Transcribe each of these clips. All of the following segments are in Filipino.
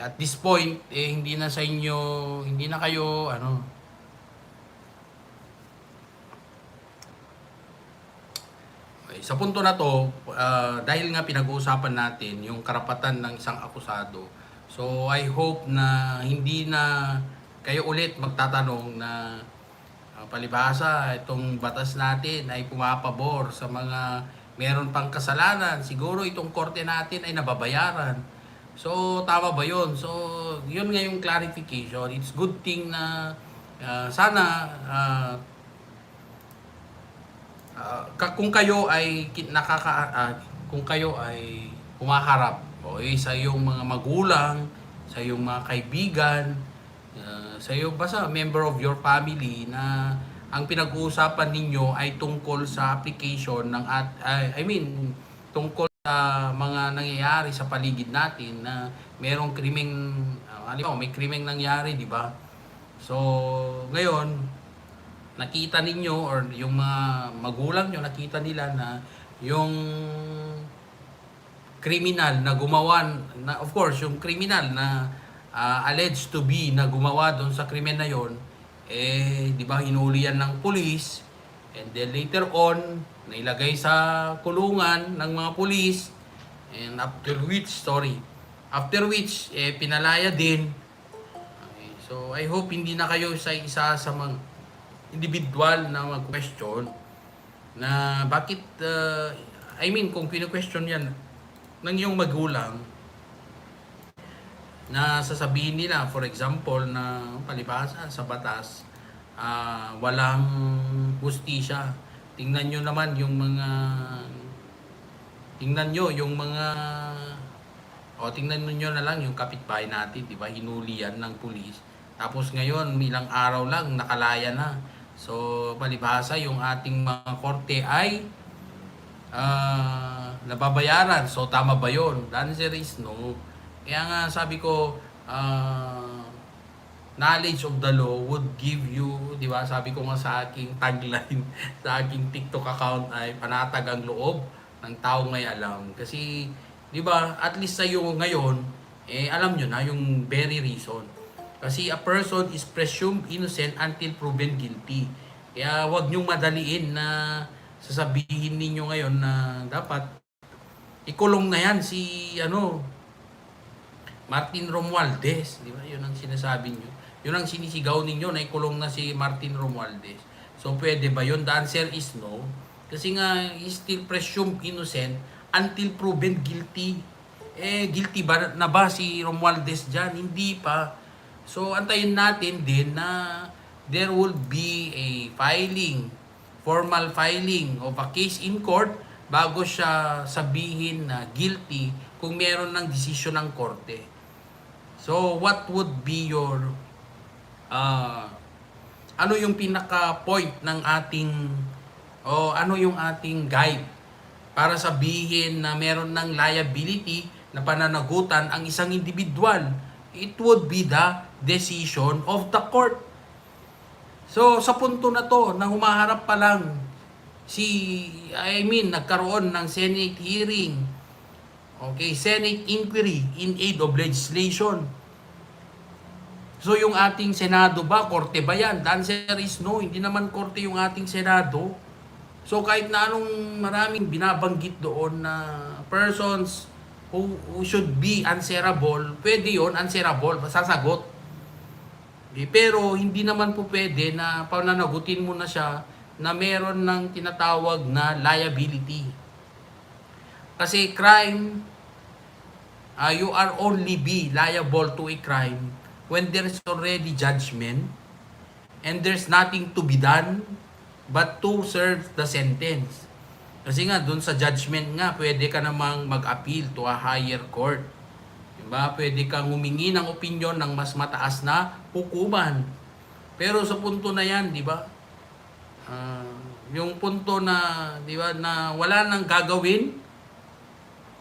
at this point, eh, hindi na sa inyo, hindi na kayo, ano, sa punto na to, ah, dahil nga pinag-uusapan natin yung karapatan ng isang akusado, so I hope na hindi na kayo ulit magtatanong na ah, palibhasa itong batas natin ay pumapabor sa mga meron pang kasalanan. Siguro itong korte natin ay nababayaran. So, tama ba yun? So, yun nga yung clarification. It's good thing na ah, sana Ah, ka- kung kayo ay nakaka ah, kung kayo ay humaharap o eh, sa iyong mga magulang, sa iyong mga kaibigan, ah, sa iyo basta member of your family na ang pinag-uusapan ninyo ay tungkol sa application ng at ay- I mean tungkol sa mga nangyayari sa paligid natin na merong krimeng uh, may krimeng nangyari, di ba? So, ngayon, nakita ninyo or yung mga magulang nyo nakita nila na yung criminal na gumawa na of course yung criminal na ah, alleged to be na gumawa doon sa krimen na yon eh di ba hinuli ng pulis and then later on nailagay sa kulungan ng mga pulis. And after which story after which eh pinalaya din. Okay, so I hope hindi na kayo sa isa sa mga individual na mag-question na bakit, uh, I mean, kung pino-question yan ng iyong magulang, na sasabihin nila, for example, na palibhasa sa batas, ah, walang hustisya. Tingnan nyo naman yung mga, tingnan nyo yung mga, o tingnan nyo na lang yung kapitbahay natin, di ba? Hinuli yan ng pulis. Tapos ngayon, ilang araw lang, nakalaya na. So, palibhasa, yung ating mga korte ay ah, nababayaran. So, tama ba yun? The answer is no. Kaya nga, sabi ko, ah, knowledge of the law would give you, di ba, sabi ko nga sa aking tagline, sa aking TikTok account ay panatag ang loob ng taong may alam. Kasi, di ba, at least sa iyo ngayon, eh, alam nyo na yung very reason. Kasi a person is presumed innocent until proven guilty. Kaya wag niyong madaliin na sasabihin ninyo ngayon na dapat ikulong na yan si ano Martin Romualdez, di ba? Yun ang sinasabi niyo. Yun ang sinisigaw ninyo na ikulong na si Martin Romualdez. So pwede ba yun? The answer is no. Kasi nga he's still presumed innocent until proven guilty. Eh guilty ba na ba si Romualdez diyan? Hindi pa. So antayin natin din na there will be a filing, formal filing of a case in court bago siya sabihin na guilty kung meron ng desisyon ng korte. So what would be your ah ano yung pinaka point ng ating o ano yung ating guide para sabihin na meron ng liability na pananagutan ang isang individual it would be the decision of the court. So sa punto na to na humaharap pa lang si I mean nagkaroon ng Senate hearing okay Senate inquiry in aid of legislation So yung ating Senado ba, korte ba yan? The answer is no, hindi naman korte yung ating Senado. So kahit na anong maraming binabanggit doon na persons who, who should be answerable, pwede yon answerable, sasagot. Okay, pero hindi naman po pwede na pananagutin mo na siya na meron ng tinatawag na liability. Kasi crime, uh, you are only be liable to a crime when there is already judgment and there's nothing to be done but to serve the sentence. Kasi nga, dun sa judgment nga, pwede ka namang mag-appeal to a higher court. Diba? Pwede kang humingi ng opinion ng mas mataas na hukuman. Pero sa punto na yan, di ba? Ah, yung punto na, di ba, na wala nang gagawin,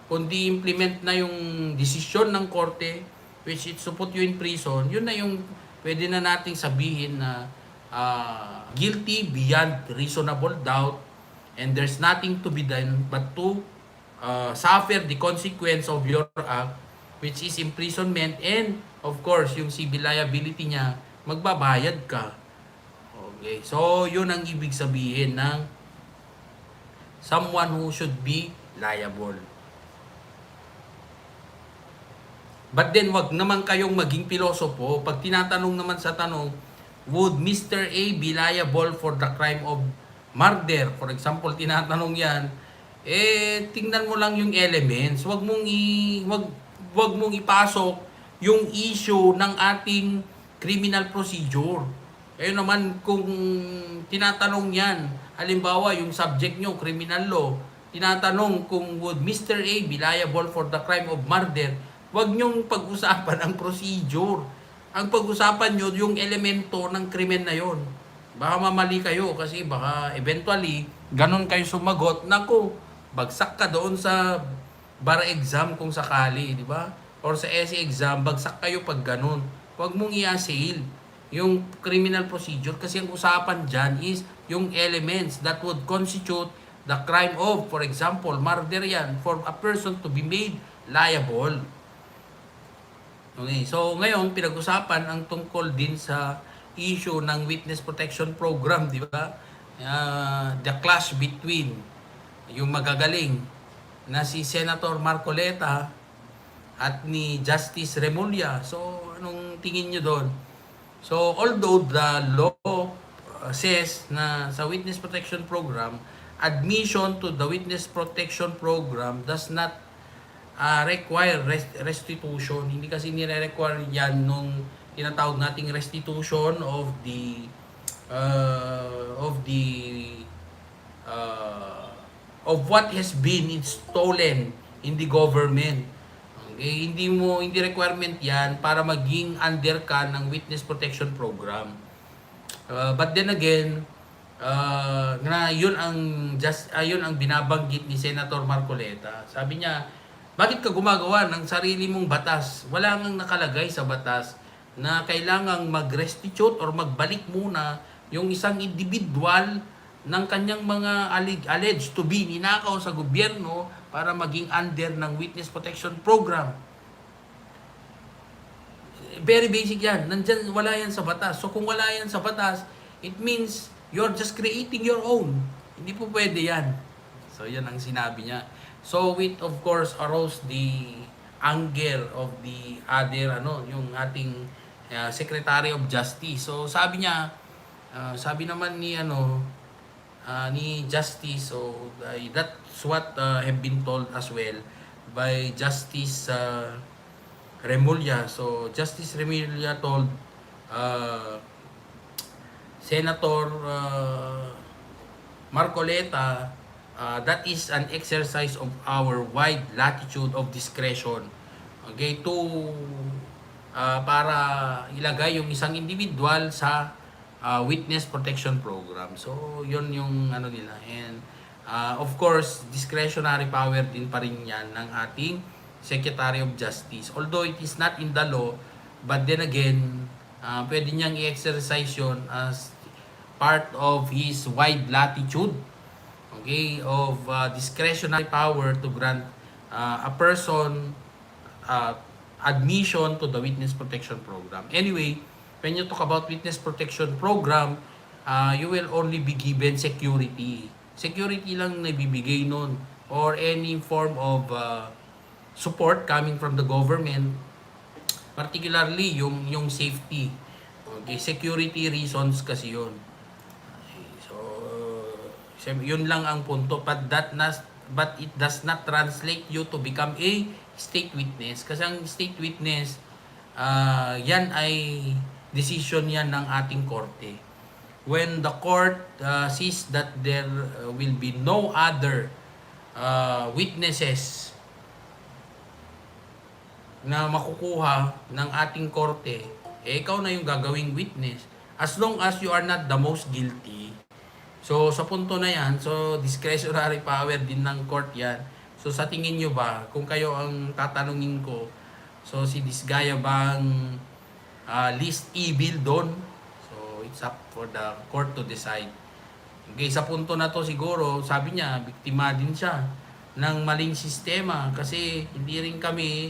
kundi implement na yung desisyon ng korte, which is to you in prison, yun na yung pwede na nating sabihin na ah, guilty beyond reasonable doubt and there's nothing to be done but to ah, suffer the consequence of your act which is imprisonment and of course yung civil liability niya, magbabayad ka. Okay, so yun ang ibig sabihin ng someone who should be liable. But then wag naman kayong maging pilosopo pag tinatanong naman sa tanong, would Mr. A be liable for the crime of murder? For example, tinatanong 'yan, eh tingnan mo lang yung elements. Wag mong i wag wag mong ipasok yung issue ng ating criminal procedure. Eh naman kung tinatanong 'yan, halimbawa yung subject nyo criminal law, tinatanong kung would Mr. A be liable for the crime of murder, wag nyong pag-usapan ang procedure. Ang pag-usapan nyo yung elemento ng krimen na yon. Baka mamali kayo kasi baka eventually ganun kayo sumagot, nako, bagsak ka doon sa bar exam kung sakali, di ba? Or sa essay exam, bagsak kayo pag ganun. Huwag mong i-assail yung criminal procedure kasi ang usapan dyan is yung elements that would constitute the crime of, for example, murder yan, for a person to be made liable. Okay, so ngayon pinag-usapan ang tungkol din sa issue ng witness protection program, di ba? Ah, the clash between yung magagaling na si Senator Marcoleta at ni Justice Remulla. So, anong tingin nyo doon? So, although the law uh, says na sa witness protection program, admission to the witness protection program does not uh, require rest- restitution. Hindi kasi nire-require yan nung tinatawag nating restitution of the uh, of the uh, of what has been stolen in the government. Okay, hindi mo hindi requirement 'yan para maging under ka ng witness protection program. Uh, but then again, uh, na yun ang just uh, ang binabanggit ni Senator Marcoleta. Sabi niya, bakit ka gumagawa ng sarili mong batas? Wala nang nakalagay sa batas na kailangang mag-restitute or magbalik muna yung isang individual ng kanyang mga alleg- alleged to be ninakaw sa gobyerno para maging under ng witness protection program. Very basic yan. Nandyan, wala yan sa batas. So kung wala yan sa batas, it means you're just creating your own. Hindi po pwede yan. So yan ang sinabi niya. So with of course arose the anger of the other ano yung ating uh, Secretary of Justice. So sabi niya uh, sabi naman ni ano uh, ni Justice so uh, that's what uh, have been told as well by Justice uh, Remulla. So Justice Remulla told uh, Senator uh, Marcoleta uh, that is an exercise of our wide latitude of discretion. Okay to uh, para ilagay yung isang individual sa uh, witness protection program. So yun yung ano nila. And uh, of course discretionary power din pa rin yan ng ating Secretary of Justice. Although it is not in the law but then again uh, pwede niyang i-exercise yun as part of his wide latitude okay, of uh, discretionary power to grant uh, a person uh, admission to the witness protection program. Anyway, when you talk about witness protection program, uh, you will only be given security. Security lang na bibigay nun or any form of uh, support coming from the government particularly yung yung safety okay security reasons kasi yun yun lang ang punto. But that nas but it does not translate you to become a state witness. Kasi ang state witness ah, yan ay decision yan ng ating korte. When the court ah, sees that there ah, will be no other ah, witnesses na makukuha ng ating korte eh ikaw na yung gagawing witness. As long as you are not the most guilty So, sa punto na yan, so discretionary power din ng court yan. So, sa tingin nyo ba, kung kayo ang tatanungin ko, so si Disgaya bang ah, least evil doon? So, it's up for the court to decide. Okay, sa punto na to siguro, sabi niya, biktima din siya ng maling sistema kasi hindi rin kami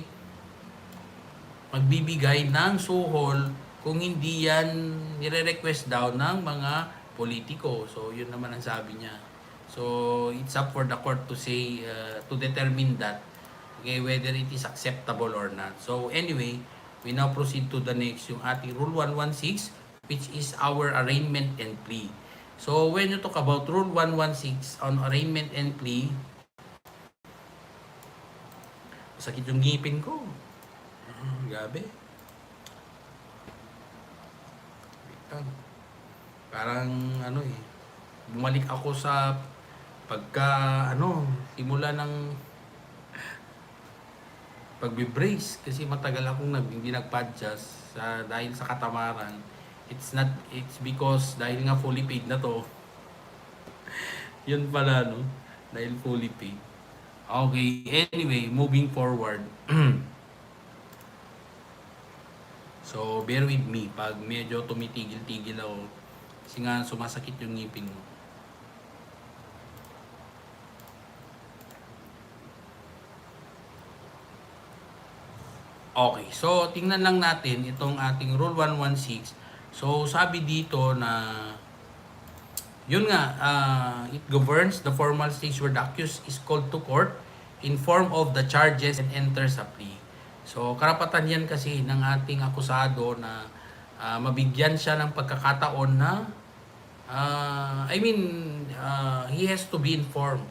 magbibigay ng suhol kung hindi yan nire-request daw ng mga politiko. So, yun naman ang sabi niya. So, it's up for the court to say, uh, to determine that, okay, whether it is acceptable or not. So, anyway, we now proceed to the next, yung ating Rule 116, which is our arraignment and plea. So, when you talk about Rule 116 on arraignment and plea, sakit yung ngipin ko. Ah, Gabi. Wait. Parang ano eh, bumalik ako sa pagka ano, simula ng pagbe-brace kasi matagal akong nag, hindi nagpa-adjust sa dahil sa katamaran. It's not it's because dahil nga fully paid na to. Yun pala no, dahil fully paid. Okay, anyway, moving forward. so, bear with me pag medyo tumitigil-tigil ako kasi nga sumasakit yung ngipin mo. Okay, so tingnan lang natin itong ating Rule 116. So sabi dito na yun nga, uh, it governs the formal stage where the accused is called to court in form of the charges and enters a plea. So karapatan yan kasi ng ating akusado na ah, mabigyan siya ng pagkakataon na ah, I mean, ah, he has to be informed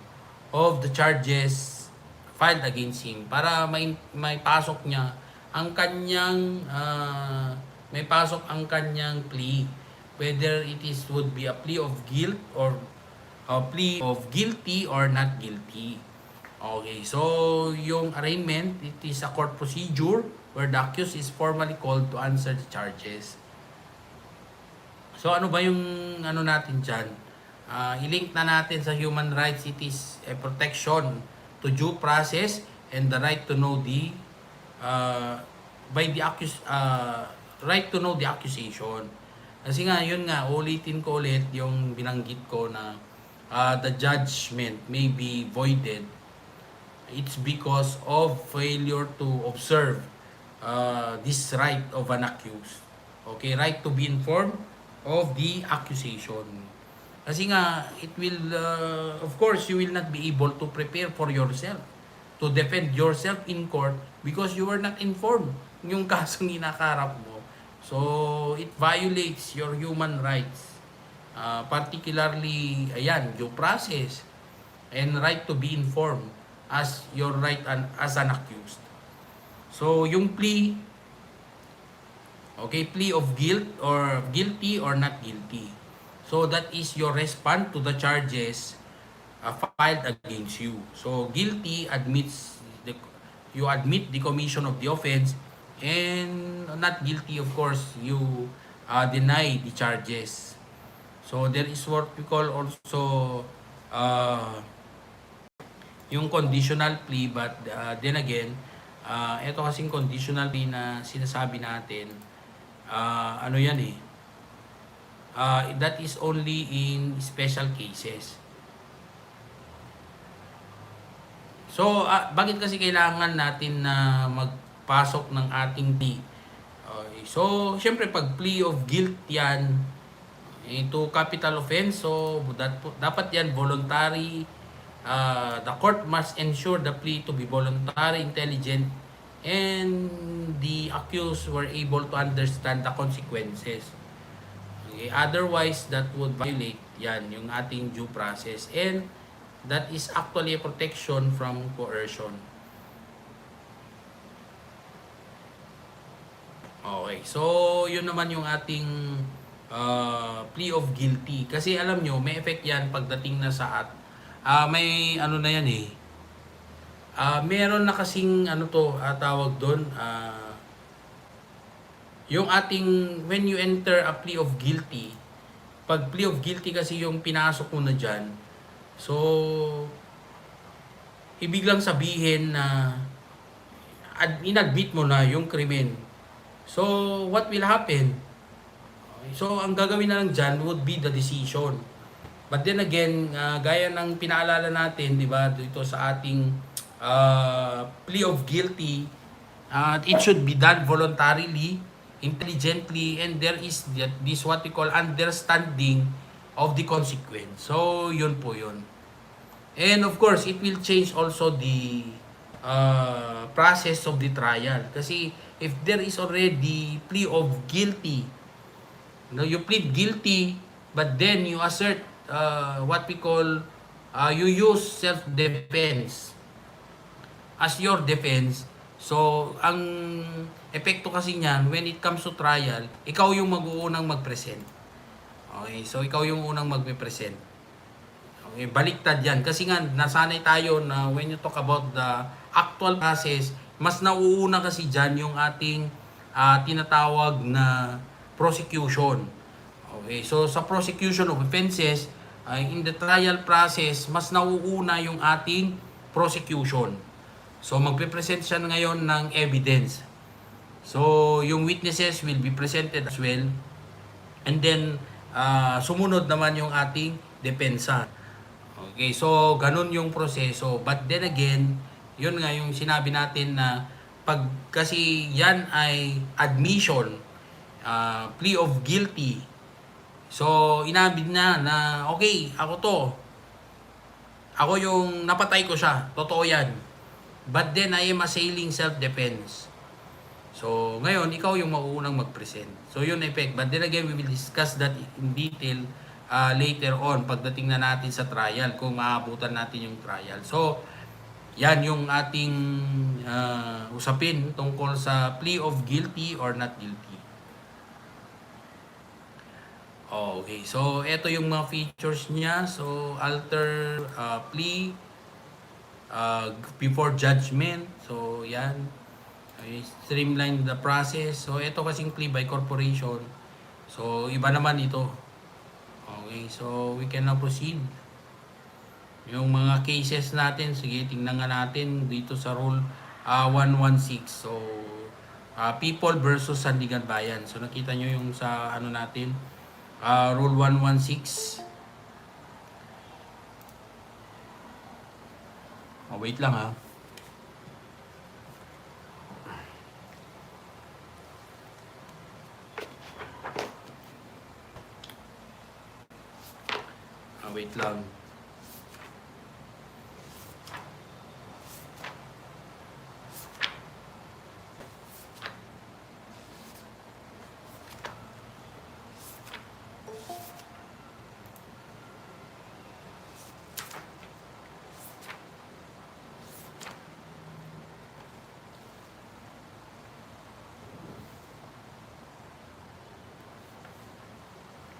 of the charges filed against him para may, may pasok niya ang kanyang ah, may pasok ang kanyang plea whether it is would be a plea of guilt or a plea of guilty or not guilty. Okay, so yung arraignment, it is a court procedure where the accused is formally called to answer the charges. So ano ba yung ano natin dyan? Ah, i-link na natin sa human rights, it is a protection to due process and the right to know the uh, by the accus uh, right to know the accusation. Kasi nga, yun nga, ulitin ko ulit yung binanggit ko na uh, the judgment may be voided. It's because of failure to observe uh, this right of an accused. Okay, right to be informed of the accusation. Kasi nga, it will, uh, of course, you will not be able to prepare for yourself, to defend yourself in court because you were not informed yung kasong inakarap mo. So, it violates your human rights. Uh, particularly, ayan, due process and right to be informed as your right an, as an accused. So, yung plea, okay, plea of guilt or guilty or not guilty. So, that is your response to the charges uh, filed against you. So, guilty admits the, you admit the commission of the offense and not guilty of course you uh, deny the charges. So, there is what we call also uh, yung conditional plea but uh, then again uh, ito kasing conditional plea na sinasabi natin uh, ano yan eh. Uh, that is only in special cases. So uh, bakit kasi kailangan natin na magpasok ng ating plea? Okay. so syempre pag plea of guilt yan ito capital offense so that, dapat yan voluntary. Uh, the court must ensure the plea to be voluntary, intelligent, and the accused were able to understand the consequences. Okay, otherwise, that would violate yan, yung ating due process. And that is actually a protection from coercion. Okay, so yun naman yung ating uh, plea of guilty. Kasi alam nyo, may effect yan pagdating na sa at Ah, may ano na yan eh. Ah, meron na kasing ano to, ah, tawag doon, ah, yung ating when you enter a plea of guilty, pag plea of guilty kasi yung pinasok mo na diyan. So ibig lang sabihin na ad, inadmit mo na yung krimen. So what will happen? So ang gagawin na lang diyan would be the decision. But then again, uh, gaya ng pinaalala natin, 'di ba, dito sa ating uh, plea of guilty, Uh, it should be done voluntarily, intelligently, and there is that this what we call understanding of the consequence. So, yun po yun. And of course, it will change also the uh, process of the trial. Kasi if there is already plea of guilty, no, you plead guilty, but then you assert uh, what we call, uh, you use self-defense as your defense. So, ang epekto kasi niyan, when it comes to trial, ikaw yung mag-uunang mag-present. Okay, so ikaw yung unang magpe-present. Okay, baliktad yan. Kasi nga, nasanay tayo na when you talk about the actual process, mas nauuna kasi dyan yung ating ah, tinatawag na prosecution. Okay, so sa prosecution of offenses, ay in the trial process, mas nauuna yung ating prosecution. So magpe-present siya ngayon ng evidence. So yung witnesses will be presented as well. And then ah, sumunod naman yung ating depensa. Okay, so ganun yung proseso. But then again, yun nga yung sinabi natin na pag kasi yan ay admission, ah, plea of guilty. So inabid na na okay, ako to. Ako yung napatay ko siya. Totoo yan. But then I am assailing self-defense. So, ngayon, ikaw yung mauunang mag-present. So, yun effect. But then again, we will discuss that in detail uh, later on pagdating na natin sa trial, kung maabutan natin yung trial. So, yan yung ating uh, usapin tungkol sa plea of guilty or not guilty. Okay, so ito yung mga features niya. So, alter uh, plea uh, before judgment. So, yan. Okay, streamline the process. So, ito kasing plea by corporation. So, iba naman ito. Okay, so we can now proceed. Yung mga cases natin, sige, tingnan nga natin dito sa rule uh, 116. So, uh, people versus Sandigan Bayan. So, nakita nyo yung sa ano natin, uh, rule 116. Oh, wait lang ha. Ah, wait lang.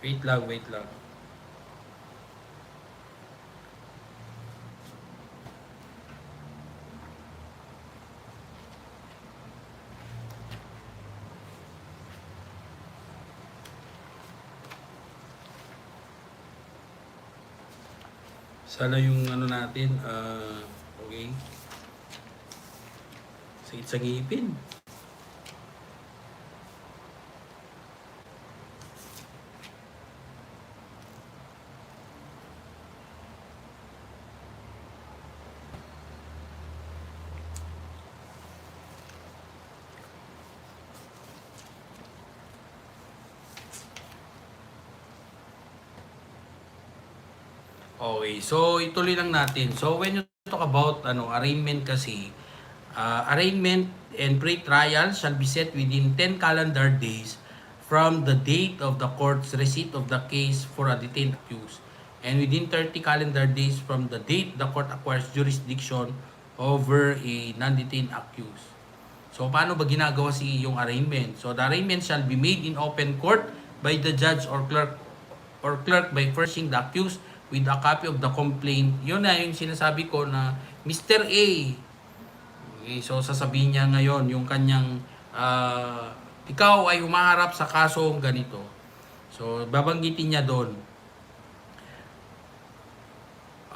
Wait lang, wait lang. Sana yung ano natin, ah, okay. Sakit sa ngipin. So ituloy lang natin. So when you talk about ano arraignment kasi, uh, arraignment and pre-trial shall be set within 10 calendar days from the date of the court's receipt of the case for a detained accused and within 30 calendar days from the date the court acquires jurisdiction over a non-detained accused. So paano ba ginagawa si yung arraignment? So the arraignment shall be made in open court by the judge or clerk or clerk by furnishing the accused with a copy of the complaint. Yun na yung sinasabi ko na Mr. A. Okay, so sasabihin niya ngayon yung kanyang ah, ikaw ay humaharap sa kasong ganito. So babanggitin niya doon.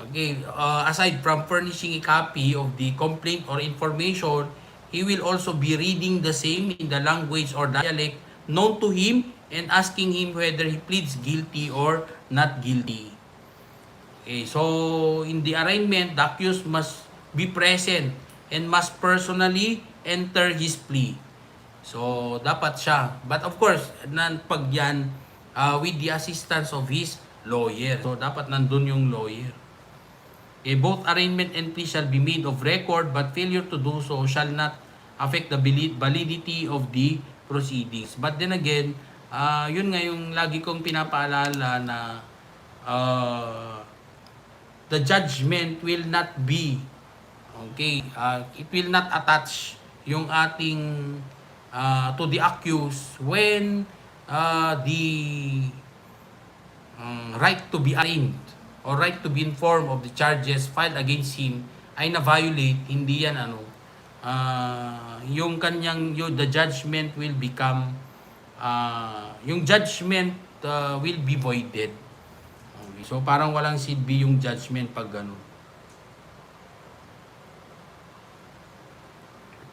Okay, uh, aside from furnishing a copy of the complaint or information, he will also be reading the same in the language or dialect known to him and asking him whether he pleads guilty or not guilty. Okay, so in the arraignment, the accused must be present and must personally enter his plea. So, dapat siya. But of course, nan, pag yan, uh, with the assistance of his lawyer. So, dapat nandun yung lawyer. Eh, both arraignment and plea shall be made of record, but failure to do so shall not affect the valid- validity of the proceedings. But then again, ah, yun nga yung lagi kong pinapaalala na ah, the judgment will not be okay, ah, it will not attach yung ating ah, to the accused when ah, the um, right to be arraigned or right to be informed of the charges filed against him ay na-violate, hindi yan ano, ah, yung kanyang, yung, the judgment will become, ah, yung judgment ah, will be voided. Okay, so parang walang silbi yung judgment pag gano'n.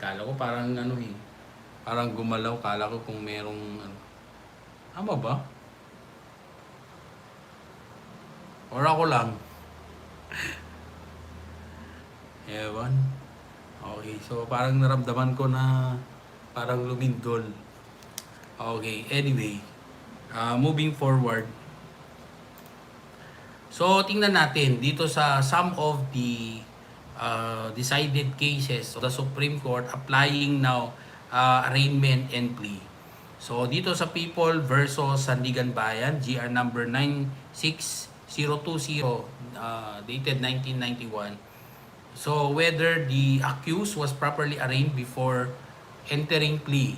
Kala ko parang ano eh, parang gumalaw, kala ko kung merong ano. Tama ba? Or ako lang? Ewan. Okay, so parang naramdaman ko na parang lumindol. Okay, anyway. uh, moving forward. So, tingnan natin dito sa some of the uh, decided cases of the Supreme Court applying now uh, arraignment and plea. So, dito sa People versus Sandigan Bayan, GR number 96020, uh, dated 1991. So, whether the accused was properly arraigned before entering plea.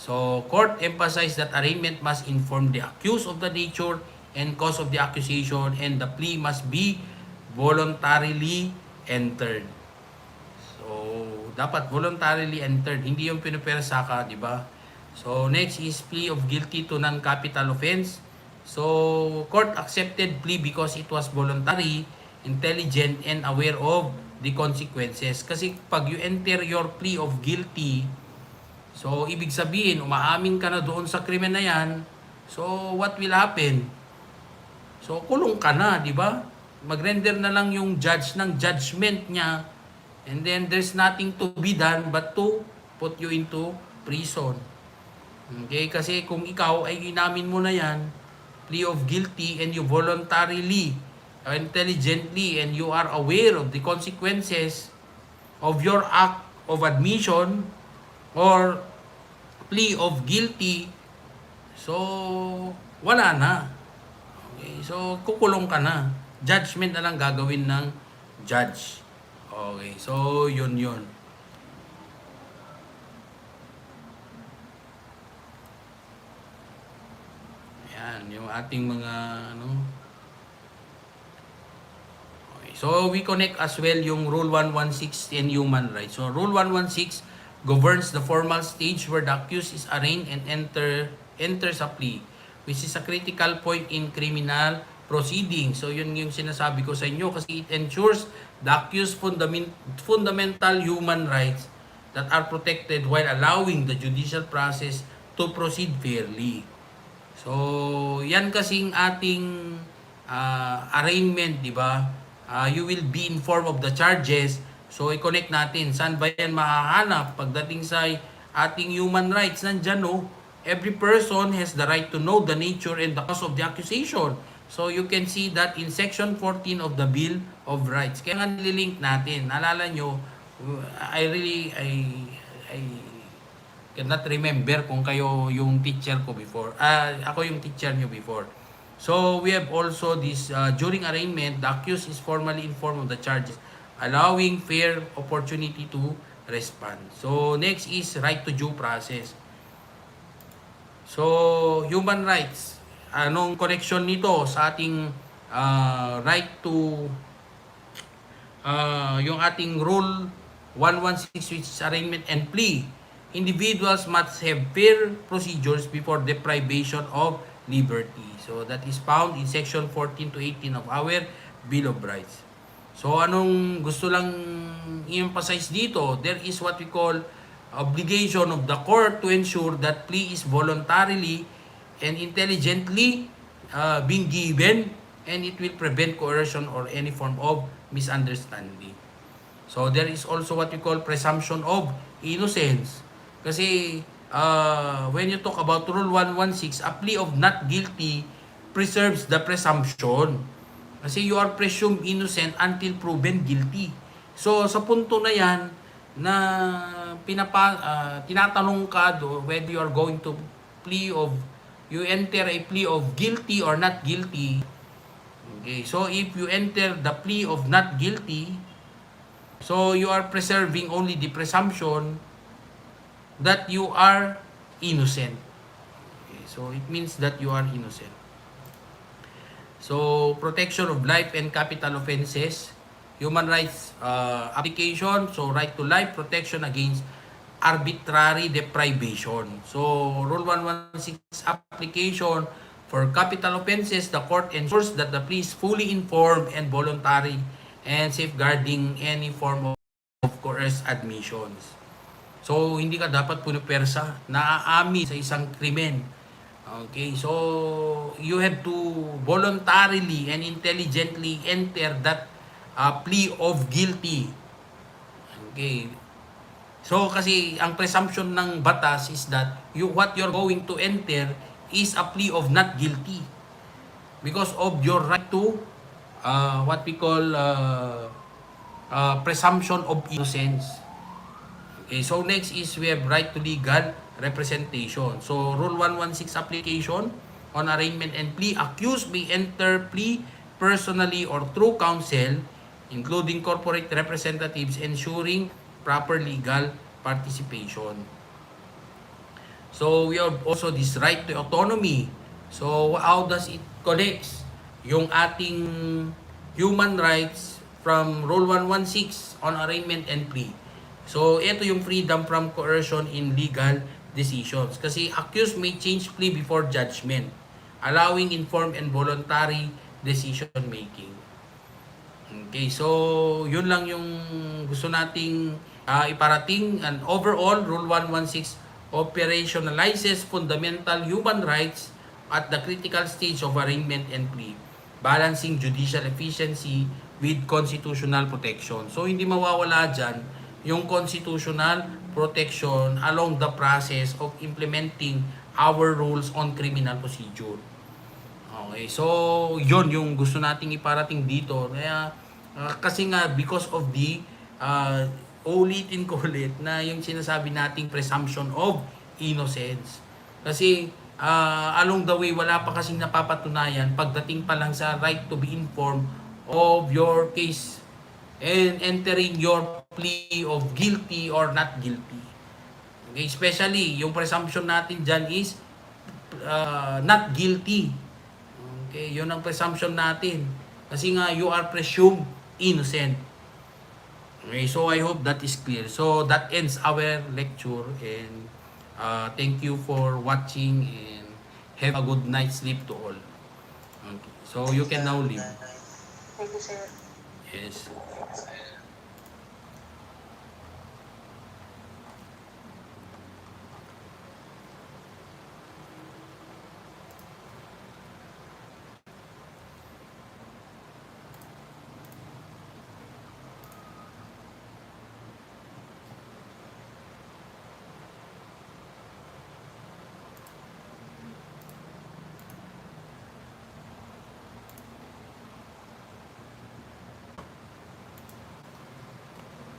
So, court emphasized that arraignment must inform the accused of the nature and cause of the accusation and the plea must be voluntarily entered. So, dapat voluntarily entered. Hindi yung pinupersa ka, di ba? So, next is plea of guilty to non-capital offense. So, court accepted plea because it was voluntary, intelligent, and aware of the consequences. Kasi pag you enter your plea of guilty, so ibig sabihin, umaamin ka na doon sa krimen na yan, so what will happen? So kulong ka na, di ba? Mag-render na lang yung judge ng judgment niya, and then there's nothing to be done but to put you into prison. Okay, kasi kung ikaw ay inamin mo na yan, plea of guilty and you voluntarily, intelligently, and you are aware of the consequences of your act of admission or plea of guilty, so wala na. Okay, so kukulong ka na. Judgment na lang gagawin ng judge. Okay, so yun yun. Yan, yung ating mga ano. Okay, so we connect as well yung Rule 116 and human rights. So Rule 116 governs the formal stage where the accused is arraigned and enter enters a plea, which is a critical point in criminal proceeding. So yun yung sinasabi ko sa inyo kasi it ensures the accused fundament, fundamental human rights that are protected while allowing the judicial process to proceed fairly. So, yan kasing ating ah, arraignment, di ba? Ah, you will be informed of the charges. So, i-connect natin. Saan ba yan mahahanap? Pagdating sa ating human rights, nandyan, no? Every person has the right to know the nature and the cause of the accusation. So, you can see that in Section 14 of the Bill of Rights. Kaya nga nililink natin. Naalala nyo, I really, I, I cannot remember kung kayo yung teacher ko before. Ah, ako yung teacher nyo before. So, we have also this, uh, during arraignment, the accused is formally informed of the charges, allowing fair opportunity to respond. So, next is right to due process. So, human rights. Anong connection nito sa ating ah, right to ah, yung ating rule 116 which is arraignment and plea? individuals must have fair procedures before deprivation of liberty. So that is found in section 14 to 18 of our Bill of Rights. So anong gusto lang i-emphasize dito, there is what we call obligation of the court to ensure that plea is voluntarily and intelligently uh, being given and it will prevent coercion or any form of misunderstanding. So there is also what we call presumption of innocence. Kasi uh, when you talk about Rule 116, a plea of not guilty preserves the presumption. Kasi you are presumed innocent until proven guilty. So sa punto na yan, na pinapa, ah, tinatanong ka do whether you are going to plea of, you enter a plea of guilty or not guilty. Okay, so if you enter the plea of not guilty, so you are preserving only the presumption that you are innocent. Okay, so it means that you are innocent. So protection of life and capital offenses, human rights uh, application, so right to life, protection against arbitrary deprivation. So Rule 116 application for capital offenses, the court ensures that the is fully informed and voluntary and safeguarding any form of, of coerced admissions. So, hindi ka dapat punupersa, naaami sa isang krimen. Okay, so you have to voluntarily and intelligently enter that uh, plea of guilty. Okay. So kasi ang presumption ng batas is that you what you're going to enter is a plea of not guilty because of your right to uh, what we call uh, uh, presumption of innocence. Okay, so next is we have right to legal representation. So Rule 116 application on arraignment and plea, accused may enter plea personally or through counsel, including corporate representatives, ensuring proper legal participation. So we have also this right to autonomy. So how does it connects yung ating human rights from Rule 116 on arraignment and plea. So ito yung freedom from coercion in legal decisions. Kasi accused may change plea before judgment, allowing informed and voluntary decision making. Okay, so yun lang yung gusto nating ah, iparating and overall Rule 116 operationalizes fundamental human rights at the critical stage of arraignment and plea, balancing judicial efficiency with constitutional protection. So hindi mawawala dyan yung constitutional protection along the process of implementing our rules on criminal procedure. Okay, so yon yung gusto nating iparating dito. Kaya ah, kasi nga because of the uh, ulitin ko ulit na yung sinasabi nating presumption of innocence. Kasi ah, along the way wala pa kasing napapatunayan pagdating pa lang sa right to be informed of your case and entering your plea of guilty or not guilty. Okay, especially yung presumption natin dyan is uh, not guilty. Okay, yun ang presumption natin. Kasi nga, you are presumed innocent. Okay, so I hope that is clear. So that ends our lecture and uh, thank you for watching and have a good night's sleep to all. Okay, so you can now leave. Thank you, sir. Yes.